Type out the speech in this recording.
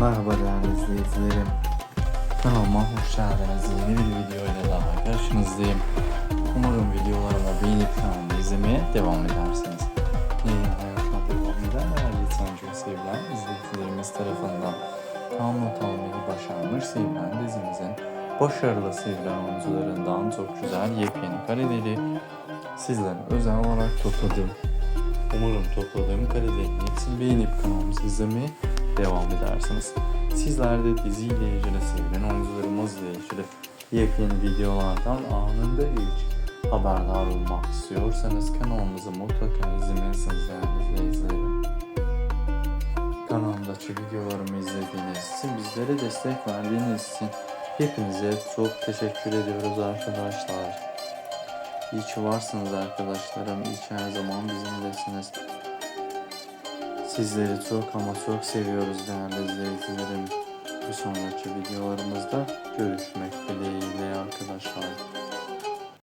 Merhaba değerli izleyicilerim. Kanalıma hoş geldiniz. Yeni bir video ile daha karşınızdayım. Umarım videolarımı beğenip kanalımı izlemeye devam edersiniz. Yayın hayatına devam eden değerli sanatçı sevilen izleyicilerimiz tarafından tam not almayı başarmış sevilen dizimizin başarılı sevilen oyuncularından çok güzel yepyeni kareleri sizlere özel olarak topladım. Umarım topladığım karelerin hepsini beğenip kanalımızı izlemeye devam edersiniz. Sizler de diziyle ilgili sevilen oyuncularımızla ilgili yepyeni videolardan anında ilk haberdar olmak istiyorsanız kanalımızı mutlaka izlemelisiniz değerli izleyicilerim. Kanalımdaki videolarımı izlediğiniz için, bizlere destek verdiğiniz için hepinize çok teşekkür ediyoruz arkadaşlar. İyi ki varsınız arkadaşlarım. İyi ki her zaman bizimlesiniz. Sizleri çok ama çok seviyoruz değerli izleyicilerim. Bir sonraki videolarımızda görüşmek dileğiyle arkadaşlar.